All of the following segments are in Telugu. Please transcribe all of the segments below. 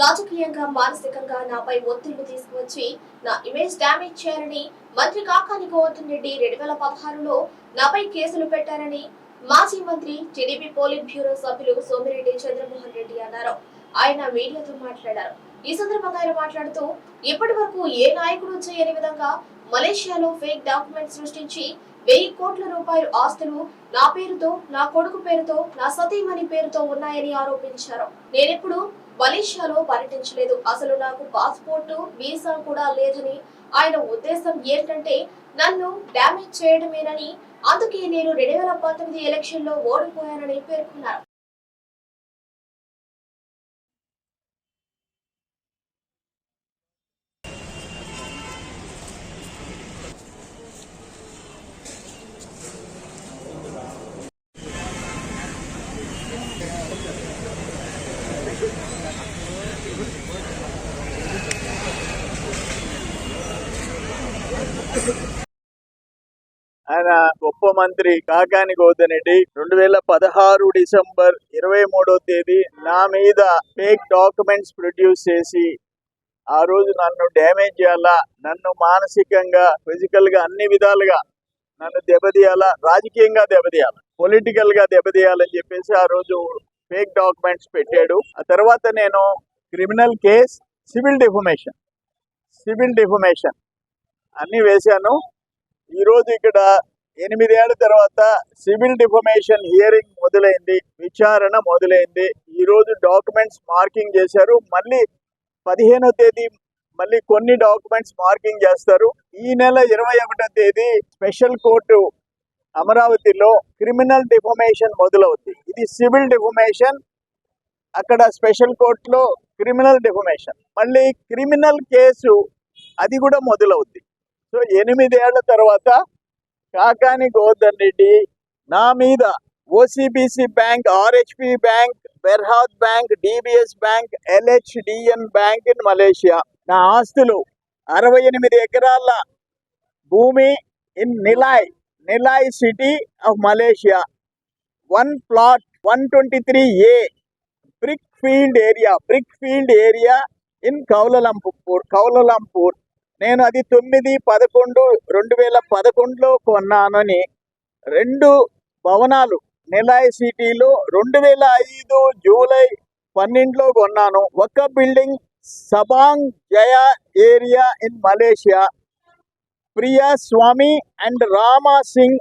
రాజకీయంగా మానసికంగా నాపై ఒత్తిళ్ళు తీసుకువచ్చి నా ఇమేజ్ డ్యామేజ్ చేయాలని మంత్రి కాకాని గోవర్ధన్ రెడ్డి రెండు వేల పదహారులో నాపై కేసులు పెట్టారని మాజీ మంత్రి టీడీపీ పోలిట్ బ్యూరో సభ్యులు సోమిరెడ్డి చంద్రమోహన్ రెడ్డి అన్నారు. ఆయన మీడియాతో మాట్లాడారు. ఈ సందర్భంగా ఆయన మాట్లాడుతూ ఇప్పటి వరకు ఏ నాయకుడు చేయని విధంగా మలేషియాలో ఫేక్ డాక్యుమెంట్ సృష్టించి వెయ్యి కోట్ల రూపాయల ఆస్తులు నా పేరుతో నా కొడుకు పేరుతో నా సతీమణి పేరుతో ఉన్నాయని ఆరోపించారు. నేనెప్పుడు మలేషియాలో పర్యటించలేదు. అసలు నాకు పాస్పోర్టు వీసా కూడా లేదని ఆయన ఉద్దేశం ఏంటంటే నన్ను డ్యామేజ్ చేయడమేనని. అందుకే నేను రెండు వేల పంతొమ్మిది ఎలక్షన్లో ఓడిపోయానని పేర్కొన్నారు. ఆయన గొప్ప మంత్రి కాకాని గౌతమ్ రెండు వేల పదహారు డిసెంబర్ ఇరవై మూడో తేదీ నా మీద ఫేక్ డాక్యుమెంట్స్ ప్రొడ్యూస్ చేసి ఆ రోజు నన్ను డ్యామేజ్ చేయాలా నన్ను మానసికంగా ఫిజికల్గా అన్ని విధాలుగా నన్ను దెబ్బతీయాలా రాజకీయంగా దెబ్బతీయాలా పొలిటికల్గా దెబ్బతీయాలని చెప్పేసి ఆ రోజు ఫేక్ డాక్యుమెంట్స్ పెట్టాడు. ఆ తర్వాత నేను criminal case civil defamation civil defamation అన్ని వేశాను. ఈరోజు ఇక్కడ ఎనిమిదేళ్ళ తర్వాత సివిల్ డిఫమేషన్ హియరింగ్ మొదలైంది విచారణ మొదలైంది. ఈరోజు డాక్యుమెంట్స్ మార్కింగ్ చేశారు. మళ్ళీ పదిహేనో తేదీ మళ్ళీ కొన్ని డాక్యుమెంట్స్ మార్కింగ్ చేస్తారు. ఈ నెల ఇరవై ఒకటో తేదీ స్పెషల్ కోర్టు అమరావతిలో క్రిమినల్ డిఫమేషన్ మొదలవుద్ది. ఇది సివిల్ డిఫమేషన్ అక్కడ స్పెషల్ కోర్టులో క్రిమినల్ డిఫమేషన్. మళ్ళీ క్రిమినల్ కేసు అది కూడా మొదలవుద్ది. సో ఎనిమిదేళ్ళ తర్వాత కాకాని గోవర్ధన్ రెడ్డి నా మీద OCBC bank RHP bank Berhad bank DBS bank LHDN bank in Malaysia. నా ఆస్తులు అరవై ఎనిమిది ఎకరాల భూమి in Nilai Nilai city of Malaysia. One plot one twenty three a brick field area brick field area in Kuala Lumpur Kuala Lumpur. నేను అది తొమ్మిది పదకొండు రెండు వేల పదకొండులో కొన్నానని రెండు భవనాలు నిలాయ్ సిటీలో రెండు వేల ఐదు జూలై పన్నెండులో కొన్నాను. ఒక building Subang Jaya area in Malaysia. Priya Swami and Rama Singh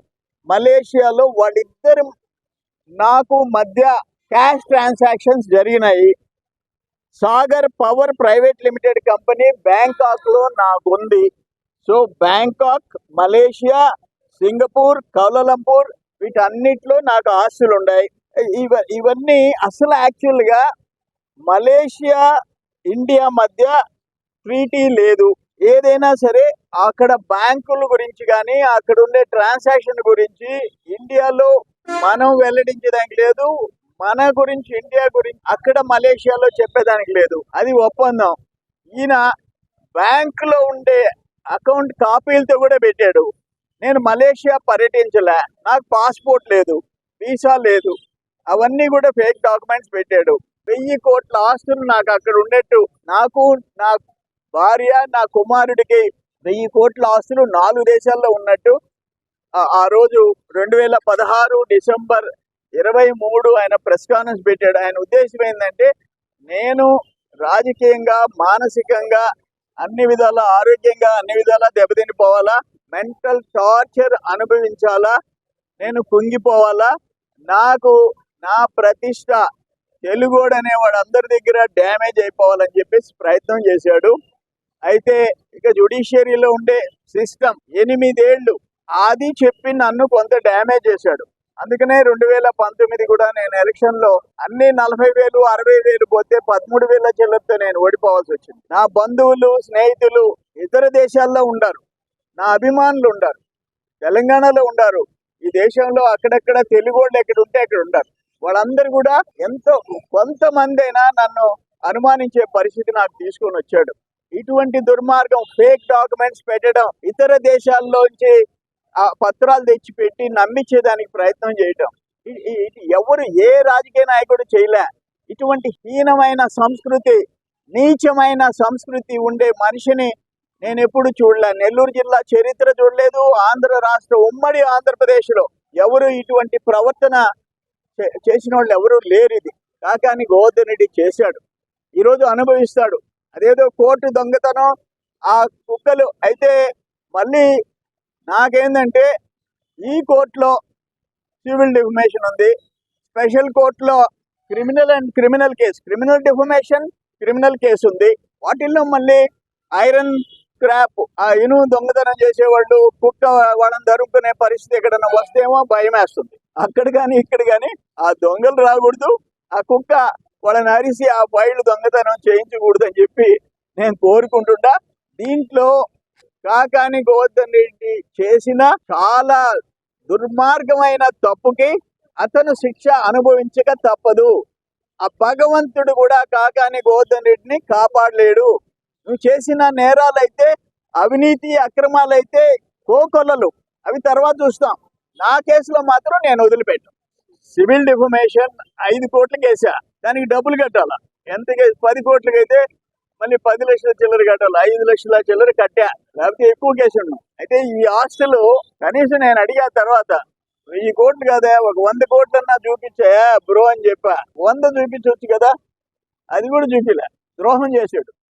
మలేషియాలో వాళ్ళిద్దరు నాకు మధ్య క్యాష్ ట్రాన్సాక్షన్స్ జరిగినాయి. Sagar power private limited company బ్యాంకాక్లో నాకుంది. So Bangkok Malaysia Singapore Kuala Lumpur వీటన్నిటిలో నాకు ఆస్తులు ఉన్నాయి ఇవ ఇవన్నీ అసలు యాక్చువల్గా మలేషియా ఇండియా మధ్య ట్రీటీ లేదు. ఏదైనా సరే అక్కడ బ్యాంకుల గురించి కానీ అక్కడ ఉండే ట్రాన్సాక్షన్ గురించి ఇండియాలో మనం వెల్లడించడానికి లేదు. మన గురించి ఇండియా గురించి అక్కడ మలేషియాలో చెప్పేదానికి లేదు. అది ఒప్పందం. ఈయన బ్యాంకులో ఉండే అకౌంట్ కాపీలతో కూడా పెట్టాడు. నేను మలేషియా పర్యటించలే. నాకు పాస్పోర్ట్ లేదు వీసా లేదు. అవన్నీ కూడా ఫేక్ డాక్యుమెంట్స్ పెట్టాడు. వెయ్యి కోట్ల ఆస్తులు నాకు అక్కడ ఉండేట్టు. నాకు నా భార్య నా కుమారుడికి వెయ్యి కోట్ల ఆస్తులు నాలుగు దేశాల్లో ఉన్నట్టు. ఆ రోజు రెండు వేల పదహారు డిసెంబర్ ఇరవై మూడు ఆయన ప్రెస్ కాన్ఫరెన్స్ పెట్టాడు. ఆయన ఉద్దేశం ఏంటంటే నేను రాజకీయంగా మానసికంగా అన్ని విధాల ఆరోగ్యంగా అన్ని విధాలా దెబ్బతినిపోవాలా మెంటల్ టార్చర్ అనుభవించాలా నేను కుంగిపోవాలా నాకు నా ప్రతిష్ట తెలుగోడు అనేవాడు అందరి దగ్గర డ్యామేజ్ అయిపోవాలని చెప్పేసి ప్రయత్నం చేశాడు. అయితే ఇక జుడిషియరీలో ఉండే సిస్టమ్ ఎనిమిదేళ్ళు అది చెప్పి నన్ను కొంత డ్యామేజ్ చేశాడు. అందుకనే రెండు వేల పంతొమ్మిది కూడా నేను ఎలక్షన్లో అన్ని నలభై వేలు అరవై వేలు పోతే పదమూడు వేల చిల్లరతో నేను ఓడిపోవాల్సి వచ్చింది. నా బంధువులు స్నేహితులు ఇతర దేశాల్లో ఉండారు. నా అభిమానులు ఉండారు. తెలంగాణలో ఉండారు. ఈ దేశంలో అక్కడక్కడ తెలుగు వాళ్ళు ఎక్కడ ఉంటే అక్కడ ఉండారు. వాళ్ళందరూ కూడా ఎంతో కొంతమంది అయినా నన్ను అనుమానించే పరిస్థితి నాకు తీసుకొని వచ్చాడు. ఇటువంటి దుర్మార్గం ఫేక్ డాక్యుమెంట్స్ పెట్టడం ఇతర దేశాల్లోంచి ఆ పత్రాలు తెచ్చి పెట్టి నమ్మించేదానికి ప్రయత్నం చేయటం. ఇది ఎవరు ఏ రాజకీయ నాయకుడు చేయలే. ఇటువంటి హీనమైన సంస్కృతి నీచమైన సంస్కృతి ఉండే మనిషిని నేను ఎప్పుడు చూడలే. నెల్లూరు జిల్లా చరిత్ర చూడలేదు. ఆంధ్ర రాష్ట్ర ఉమ్మడి ఆంధ్రప్రదేశ్లో ఎవరు ఇటువంటి ప్రవర్తన చే- చేసిన వాళ్ళు ఎవరు లేరు ఇది. కాకాని గోవర్ధన్ రెడ్డి చేశాడు. ఈరోజు అనుభవిస్తాడు. అదేదో కోర్టు దొంగతనం ఆ కుక్కలు అయితే మళ్ళీ నాకేందంటే ఈ కోర్టులో సివిల్ డిఫమేషన్ ఉంది. స్పెషల్ కోర్టులో criminal and criminal case. Criminal defamation criminal case ఉంది. వాటిల్లో మళ్ళీ ఐరన్ స్క్రాప్ ఆ ఇనుము దొంగతనం చేసేవాళ్ళు కుక్క వాళ్ళని దరుకునే పరిస్థితి ఎక్కడైనా వస్తేమో భయం వేస్తుంది అక్కడ కానీ ఇక్కడ కానీ ఆ దొంగలు రాకూడదు. ఆ కుక్క వాళ్ళని అరిసి ఆ ఫైళ్ళు దొంగతనం చేయించకూడదు అని చెప్పి నేను కోరుకుంటుంటా దీంట్లో కాకాని గోవర్ధన్ రెడ్డి చేసిన చాలా దుర్మార్గమైన తప్పుకి అతను శిక్ష అనుభవించక తప్పదు. ఆ భగవంతుడు కూడా కాకాని గోవర్ధన్ రెడ్డిని కాపాడలేడు. నువ్వు చేసిన నేరాలైతే అవినీతి అక్రమాలైతే కోకొల్లలు. అవి తర్వాత చూస్తాం. నా కేసులో మాత్రం నేను వదిలిపెట్టాను. సివిల్ డిఫమేషన్ ఐదు కోట్లకి వేసా దానికి డబ్బులు కట్టాలా? ఎంత పది కోట్లకైతే మళ్ళీ పది లక్షల చిల్లర కట్టాలి ఐదు లక్షల చిల్లర కట్టా. లేకపోతే ఎక్కువ కేసు ఉన్నాం. అయితే ఈ హాస్టల్ కనీసం నేను అడిగా తర్వాత వెయ్యి కోట్లు కదా ఒక వంద కోట్లన్నా చూపించా బ్రో అని చెప్పా. వంద చూపించవచ్చు కదా? అది కూడా చూపిలే. ద్రోహం చేశాడు.